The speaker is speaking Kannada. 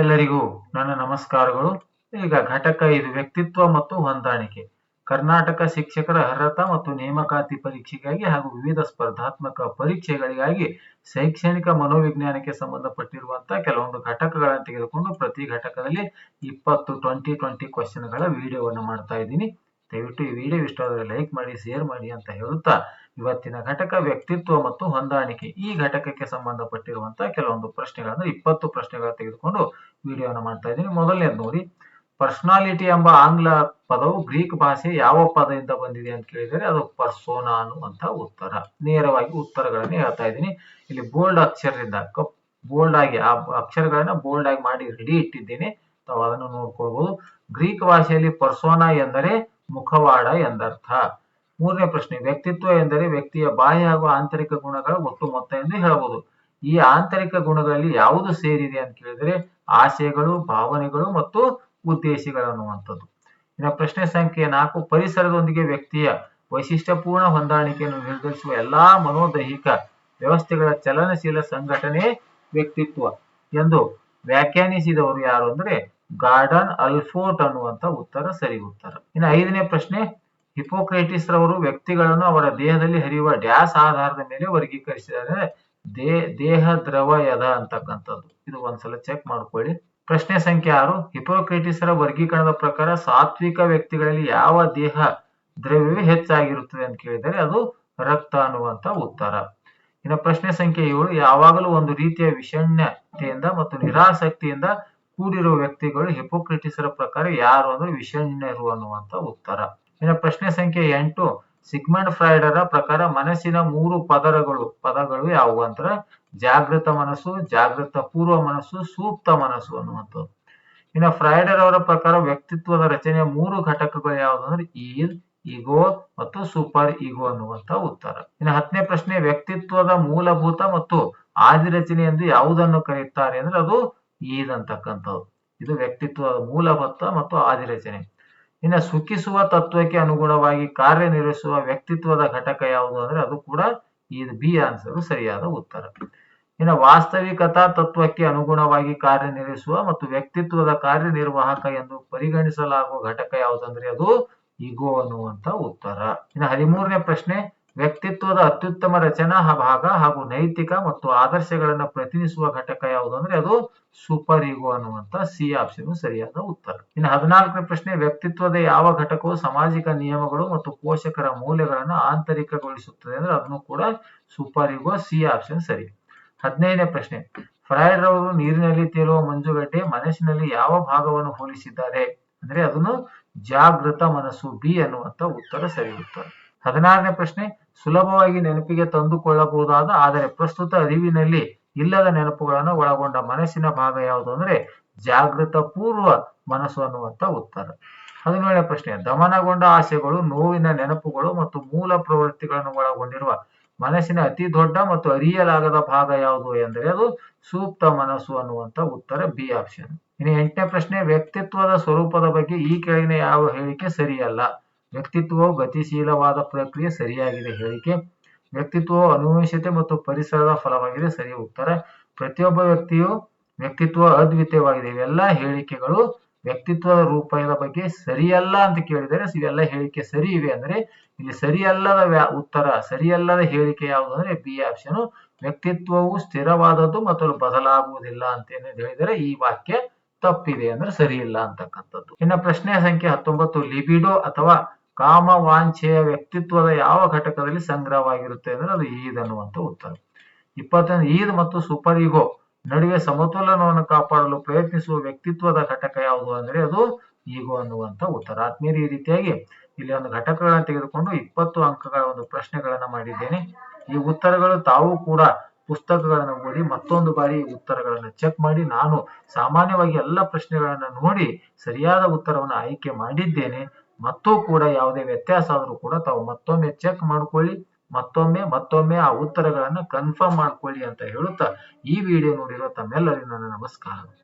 ಎಲ್ಲರಿಗೂ ನನ್ನ ನಮಸ್ಕಾರಗಳು. ಈಗ ಘಟಕ ಇದು ವ್ಯಕ್ತಿತ್ವ ಮತ್ತು ಹೊಂದಾಣಿಕೆ. ಕರ್ನಾಟಕ ಶಿಕ್ಷಕರ ಅರ್ಹತಾ ಮತ್ತು ನೇಮಕಾತಿ ಪರೀಕ್ಷೆಗಾಗಿ ಹಾಗೂ ವಿವಿಧ ಸ್ಪರ್ಧಾತ್ಮಕ ಪರೀಕ್ಷೆಗಳಿಗಾಗಿ ಶೈಕ್ಷಣಿಕ ಮನೋವಿಜ್ಞಾನಕ್ಕೆ ಸಂಬಂಧಪಟ್ಟಿರುವಂತಹ ಕೆಲವೊಂದು ಘಟಕಗಳನ್ನು ತೆಗೆದುಕೊಂಡು ಪ್ರತಿ ಘಟಕದಲ್ಲಿ ಇಪ್ಪತ್ತು ಟ್ವೆಂಟಿ ಟ್ವೆಂಟಿ ಕ್ವಶನ್ಗಳ ವಿಡಿಯೋವನ್ನು ಮಾಡ್ತಾ ಇದ್ದೀನಿ. ದಯವಿಟ್ಟು ಈ ವಿಡಿಯೋ ಇಷ್ಟ ಆದರೆ ಲೈಕ್ ಮಾಡಿ, ಶೇರ್ ಮಾಡಿ ಅಂತ ಹೇಳುತ್ತಾ ಇವತ್ತಿನ ಘಟಕ ವ್ಯಕ್ತಿತ್ವ ಮತ್ತು ಹೊಂದಾಣಿಕೆ ಈ ಘಟಕಕ್ಕೆ ಸಂಬಂಧಪಟ್ಟಿರುವಂತಹ ಕೆಲವೊಂದು ಪ್ರಶ್ನೆಗಳನ್ನು, ಇಪ್ಪತ್ತು ಪ್ರಶ್ನೆಗಳ ತೆಗೆದುಕೊಂಡು ವಿಡಿಯೋನ ಮಾಡ್ತಾ ಇದ್ದೀನಿ. ಮೊದಲನೇದು ನೋಡಿ ಪರ್ಸನಾಲಿಟಿ ಎಂಬ ಆಂಗ್ಲ ಪದವು ಗ್ರೀಕ್ ಭಾಷೆ ಯಾವ ಪದದಿಂದ ಬಂದಿದೆ ಅಂತ ಕೇಳಿದರೆ ಅದು ಪರ್ಸೋನಾ ಅನ್ನುವಂತಹ ಉತ್ತರ. ನೇರವಾಗಿ ಉತ್ತರಗಳನ್ನು ಹೇಳ್ತಾ ಇದ್ದೀನಿ. ಇಲ್ಲಿ ಬೋಲ್ಡ್ ಅಕ್ಷರದಿಂದ, ಕಪ್ ಬೋಲ್ಡ್ ಆಗಿ, ಆ ಅಕ್ಷರಗಳನ್ನ ಬೋಲ್ಡ್ ಆಗಿ ಮಾಡಿ ರೆಡಿ ಇಟ್ಟಿದ್ದೇನೆ. ತಾವು ಅದನ್ನು ನೋಡ್ಕೊಳ್ಬಹುದು ಗ್ರೀಕ್ ಭಾಷೆಯಲ್ಲಿ ಪರ್ಸೋನಾ ಎಂದರೆ ಮುಖವಾಡ ಎಂದರ್ಥ. ಮೂರನೇ ಪ್ರಶ್ನೆ, ವ್ಯಕ್ತಿತ್ವ ಎಂದರೆ ವ್ಯಕ್ತಿಯ ಬಾಹ್ಯ ಹಾಗೂ ಆಂತರಿಕ ಗುಣಗಳ ಒಟ್ಟು ಮೊತ್ತ ಎಂದು ಹೇಳಬಹುದು ಈ ಆಂತರಿಕ ಗುಣಗಳಲ್ಲಿ ಯಾವುದು ಸೇರಿದೆ ಅಂತ ಕೇಳಿದ್ರೆ ಆಸೆಗಳು, ಭಾವನೆಗಳು ಮತ್ತು ಉದ್ದೇಶಗಳು ಅನ್ನುವಂಥದ್ದು. ಇನ್ನು ಪ್ರಶ್ನೆ ಸಂಖ್ಯೆ ನಾಲ್ಕು, ಪರಿಸರದೊಂದಿಗೆ ವ್ಯಕ್ತಿಯ ವೈಶಿಷ್ಟ್ಯಪೂರ್ಣ ಹೊಂದಾಣಿಕೆಯನ್ನು ನಿರ್ಧರಿಸುವ ಎಲ್ಲಾ ಮನೋದೈಹಿಕ ವ್ಯವಸ್ಥೆಗಳ ಚಲನಶೀಲ ಸಂಘಟನೆ ವ್ಯಕ್ತಿತ್ವ ಎಂದು ವ್ಯಾಖ್ಯಾನಿಸಿದವರು ಯಾರು ಅಂದ್ರೆ ಗಾರ್ಡನ್ ಅಲ್ಫೋರ್ಟ್ ಅನ್ನುವಂತ ಉತ್ತರ ಸರಿ ಉತ್ತರ ಇನ್ನು ಐದನೇ ಪ್ರಶ್ನೆ ಹಿಪೋಕ್ರೇಟಿಸ್ ರವರು ವ್ಯಕ್ತಿಗಳನ್ನು ಅವರ ದೇಹದಲ್ಲಿ ಹರಿಯುವ ಡ್ಯಾಸ್ ಆಧಾರದ ಮೇಲೆ ವರ್ಗೀಕರಿಸಿದ್ದಾರೆ. ದೇ, ದೇಹ ದ್ರವ ಯದ ಅಂತಕ್ಕಂಥದ್ದು. ಇದು ಒಂದ್ಸಲ ಚೆಕ್ ಮಾಡ್ಕೊಳ್ಳಿ. ಪ್ರಶ್ನೆ ಸಂಖ್ಯೆ ಆರು ರ ವರ್ಗೀಕರಣದ ಪ್ರಕಾರ ಸಾತ್ವಿಕ ವ್ಯಕ್ತಿಗಳಲ್ಲಿ ಯಾವ ದೇಹ ದ್ರವ್ಯವೇ ಹೆಚ್ಚಾಗಿರುತ್ತದೆ ಅಂತ ಕೇಳಿದರೆ ಅದು ರಕ್ತ ಅನ್ನುವಂತ ಉತ್ತರ. ಇನ್ನು ಪ್ರಶ್ನೆ ಸಂಖ್ಯೆ ಏಳು, ಯಾವಾಗಲೂ ಒಂದು ರೀತಿಯ ವಿಷಣ್ಯತೆಯಿಂದ ಮತ್ತು ನಿರಾಸಕ್ತಿಯಿಂದ ಕೂಡಿರುವ ವ್ಯಕ್ತಿಗಳು ಹಿಪೋಕ್ರಿಟಿಸರ ಪ್ರಕಾರ ಯಾರು ಅಂದ್ರೆ ವಿಷಣ್ಯರು ಅನ್ನುವಂತ ಉತ್ತರ. ಇನ್ನು ಪ್ರಶ್ನೆ ಸಂಖ್ಯೆ ಎಂಟು, ಸಿಗ್ಮಂಡ್ ಫ್ರಾಯ್ಡರ ಪ್ರಕಾರ ಮನಸ್ಸಿನ ಮೂರು ಪದರಗಳು, ಪದಗಳು ಯಾವುವು ಅಂತ ಜಾಗೃತ ಮನಸ್ಸು, ಜಾಗೃತ ಪೂರ್ವ ಮನಸ್ಸು, ಸೂಕ್ತ ಮನಸ್ಸು ಅನ್ನುವಂಥದ್ದು. ಇನ್ನು ಫ್ರೈಡರ್ ಅವರ ಪ್ರಕಾರ ವ್ಯಕ್ತಿತ್ವದ ರಚನೆಯ ಮೂರು ಘಟಕಗಳು ಯಾವುದು ಅಂದ್ರೆ ಈದ್, ಈಗೋ ಮತ್ತು ಸೂಪರ್ ಈಗೋ ಅನ್ನುವಂತ ಉತ್ತರ. ಇನ್ನು ಹತ್ತನೇ ಪ್ರಶ್ನೆ, ವ್ಯಕ್ತಿತ್ವದ ಮೂಲಭೂತ ಮತ್ತು ಆದಿರಚನೆ ಎಂದು ಯಾವುದನ್ನು ಕರೆಯುತ್ತಾರೆ ಅಂದ್ರೆ ಅದು ಈದ್ ಅಂತಕ್ಕಂಥದ್ದು. ಇದು ವ್ಯಕ್ತಿತ್ವದ ಮೂಲಭೂತ ಮತ್ತು ಆದಿ ರಚನೆ ಇನ್ನು ಸುಖಿಸುವ ತತ್ವಕ್ಕೆ ಅನುಗುಣವಾಗಿ ಕಾರ್ಯನಿರ್ವಹಿಸುವ ವ್ಯಕ್ತಿತ್ವದ ಘಟಕ ಯಾವುದು ಅಂದ್ರೆ ಅದು ಕೂಡ ಈ ಬಿ ಆನ್ಸರ್ ಸರಿಯಾದ ಉತ್ತರ. ಇನ್ನು ವಾಸ್ತವಿಕತಾ ತತ್ವಕ್ಕೆ ಅನುಗುಣವಾಗಿ ಕಾರ್ಯನಿರ್ವಹಿಸುವ ಮತ್ತು ವ್ಯಕ್ತಿತ್ವದ ಕಾರ್ಯನಿರ್ವಾಹಕ ಎಂದು ಪರಿಗಣಿಸಲಾಗುವ ಘಟಕ ಯಾವುದಂದ್ರೆ ಅದು ಇಗೋ ಅನ್ನುವಂತ ಉತ್ತರ. ಇನ್ನು ಹದಿಮೂರನೇ ಪ್ರಶ್ನೆ ವ್ಯಕ್ತಿತ್ವದ ಅತ್ಯುತ್ತಮ ರಚನಾ ಭಾಗ ಹಾಗೂ ನೈತಿಕ ಮತ್ತು ಆದರ್ಶಗಳನ್ನ ಪ್ರತಿನಿಧಿಸುವ ಘಟಕ ಯಾವುದು ಅಂದ್ರೆ ಅದು ಸೂಪರ್ ಈಗೋ ಅನ್ನುವಂತ ಸಿ ಆಪ್ಷನ್ ಸರಿಯಾದ ಉತ್ತರ. ಇನ್ನು ಹದಿನಾಲ್ಕನೇ ಪ್ರಶ್ನೆ, ವ್ಯಕ್ತಿತ್ವದ ಯಾವ ಘಟಕವು ಸಾಮಾಜಿಕ ನಿಯಮಗಳು ಮತ್ತು ಪೋಷಕರ ಮೌಲ್ಯಗಳನ್ನು ಆಂತರಿಕಗೊಳಿಸುತ್ತದೆ ಅಂದ್ರೆ ಅದನ್ನು ಕೂಡ ಸೂಪರ್ ಈಗೋ ಸಿ ಆಪ್ಷನ್ ಸರಿ. ಹದಿನೈದನೇ ಪ್ರಶ್ನೆ, ಫ್ರಾಯ್ಡ್ ರವರು ನೀರಿನಲ್ಲಿ ತೇಲುವ ಮಂಜುಗಡ್ಡೆ ಮನಸ್ಸಿನಲ್ಲಿ ಯಾವ ಭಾಗವನ್ನು ಹೋಲಿಸಿದ್ದಾರೆ? ಅಂದ್ರೆ ಅದನ್ನು ಜಾಗೃತ ಮನಸ್ಸು, ಬಿ ಅನ್ನುವಂತ ಉತ್ತರ ಸರಿ ಉತ್ತರ. ಹದಿನಾರನೇ ಪ್ರಶ್ನೆ, ಸುಲಭವಾಗಿ ನೆನಪಿಗೆ ತಂದುಕೊಳ್ಳಬಹುದಾದ, ಆದರೆ ಪ್ರಸ್ತುತ ಅರಿವಿನಲ್ಲಿ ಇಲ್ಲದ ನೆನಪುಗಳನ್ನು ಒಳಗೊಂಡ ಮನಸ್ಸಿನ ಭಾಗ ಯಾವುದು ಅಂದ್ರೆ ಜಾಗೃತ ಪೂರ್ವ ಮನಸ್ಸು ಅನ್ನುವಂತ ಉತ್ತರ. ಹದಿನೇಳನೇ ಪ್ರಶ್ನೆ, ದಮನಗೊಂಡ ಆಸೆಗಳು, ನೋವಿನ ನೆನಪುಗಳು ಮತ್ತು ಮೂಲ ಪ್ರವೃತ್ತಿಗಳನ್ನು ಒಳಗೊಂಡಿರುವ ಮನಸ್ಸಿನ ಅತಿ ದೊಡ್ಡ ಮತ್ತು ಅರಿಯಲಾಗದ ಭಾಗ ಯಾವುದು ಎಂದರೆ ಅದು ಸೂಕ್ತ ಮನಸ್ಸು ಅನ್ನುವಂತ ಉತ್ತರ ಬಿ ಆಪ್ಷನ್. ಇನ್ನು ಎಂಟನೇ ಪ್ರಶ್ನೆ, ವ್ಯಕ್ತಿತ್ವದ ಸ್ವರೂಪದ ಬಗ್ಗೆ ಈ ಕೆಳಗಿನ ಯಾವ ಹೇಳಿಕೆ ಸರಿಯಲ್ಲ? ವ್ಯಕ್ತಿತ್ವವು ಗತಿಶೀಲವಾದ ಪ್ರಕ್ರಿಯೆ ಸರಿಯಾಗಿದೆ ಹೇಳಿಕೆ. ವ್ಯಕ್ತಿತ್ವವು ಅನುವಂಶತೆ ಮತ್ತು ಪರಿಸರದ ಫಲವಾಗಿದೆ, ಸರಿ ಉತ್ತರ. ಪ್ರತಿಯೊಬ್ಬ ವ್ಯಕ್ತಿಯು ವ್ಯಕ್ತಿತ್ವ ಅದ್ವಿತೀಯವಾಗಿದೆ. ಇವೆಲ್ಲ ಹೇಳಿಕೆಗಳು ವ್ಯಕ್ತಿತ್ವದ ರೂಪದ ಬಗ್ಗೆ ಸರಿಯಲ್ಲ ಅಂತ ಕೇಳಿದರೆ ಇವೆಲ್ಲ ಹೇಳಿಕೆ ಸರಿ ಇವೆ ಅಂದ್ರೆ ಇಲ್ಲಿ ಸರಿಯಲ್ಲದ ಉತ್ತರ, ಸರಿಯಲ್ಲದ ಹೇಳಿಕೆ ಯಾವುದು ಅಂದ್ರೆ ಬಿ ಆಪ್ಷನ್. ವ್ಯಕ್ತಿತ್ವವು ಸ್ಥಿರವಾದದ್ದು ಮತ್ತು ಬದಲಾಗುವುದಿಲ್ಲ ಅಂತ ಹೇಳಿದರೆ ಈ ವಾಕ್ಯ ತಪ್ಪಿದೆ ಅಂದ್ರೆ ಸರಿ ಇಲ್ಲ ಅಂತಕ್ಕಂಥದ್ದು. ಇನ್ನು ಪ್ರಶ್ನೆ ಸಂಖ್ಯೆ ಹತ್ತೊಂಬತ್ತು ಲಿಬಿಡೋ ಅಥವಾ ಕಾಮವಾಂಛೆಯ ವ್ಯಕ್ತಿತ್ವದ ಯಾವ ಘಟಕದಲ್ಲಿ ಸಂಗ್ರಹವಾಗಿರುತ್ತೆ ಅಂದ್ರೆ ಅದು ಈದ್ ಅನ್ನುವಂತ ಉತ್ತರ. ಇಪ್ಪತ್ತೊಂದು ಈದ್ ಮತ್ತು ಸೂಪರ್ ಈಗೋ ನಡುವೆ ಸಮತೋಲನವನ್ನು ಕಾಪಾಡಲು ಪ್ರಯತ್ನಿಸುವ ವ್ಯಕ್ತಿತ್ವದ ಘಟಕ ಯಾವುದು ಅಂದ್ರೆ ಅದು ಈಗೋ ಅನ್ನುವಂತ ಉತ್ತರ. ಆತ್ಮೀಯ ಈ ರೀತಿಯಾಗಿ ಇಲ್ಲಿ ಒಂದು ಘಟಕಗಳನ್ನು ತೆಗೆದುಕೊಂಡು ಇಪ್ಪತ್ತು ಅಂಕಗಳ ಒಂದು ಪ್ರಶ್ನೆಗಳನ್ನ ಮಾಡಿದ್ದೇನೆ. ಈ ಉತ್ತರಗಳು ತಾವು ಕೂಡ ಪುಸ್ತಕಗಳನ್ನು ಓದಿ ಮತ್ತೊಂದು ಬಾರಿ ಉತ್ತರಗಳನ್ನು ಚೆಕ್ ಮಾಡಿ ನಾನು ಸಾಮಾನ್ಯವಾಗಿ ಎಲ್ಲ ಪ್ರಶ್ನೆಗಳನ್ನ ನೋಡಿ ಸರಿಯಾದ ಉತ್ತರವನ್ನು ಆಯ್ಕೆ ಮಾಡಿದ್ದೇನೆ. ಮತ್ತೂ ಕೂಡ ಯಾವುದೇ ವ್ಯತ್ಯಾಸ ಆದರೂ ಕೂಡ ತಾವು ಮತ್ತೊಮ್ಮೆ ಚೆಕ್ ಮಾಡ್ಕೊಳ್ಳಿ, ಮತ್ತೊಮ್ಮೆ ಮತ್ತೊಮ್ಮೆ ಆ ಉತ್ತರಗಳನ್ನು ಕನ್ಫರ್ಮ್ ಮಾಡ್ಕೊಳ್ಳಿ ಅಂತ ಹೇಳುತ್ತಾ ಈ ವಿಡಿಯೋ ನೋಡಿರೋ ತಮ್ಮೆಲ್ಲರಿಗೂ ನನ್ನ ನಮಸ್ಕಾರ.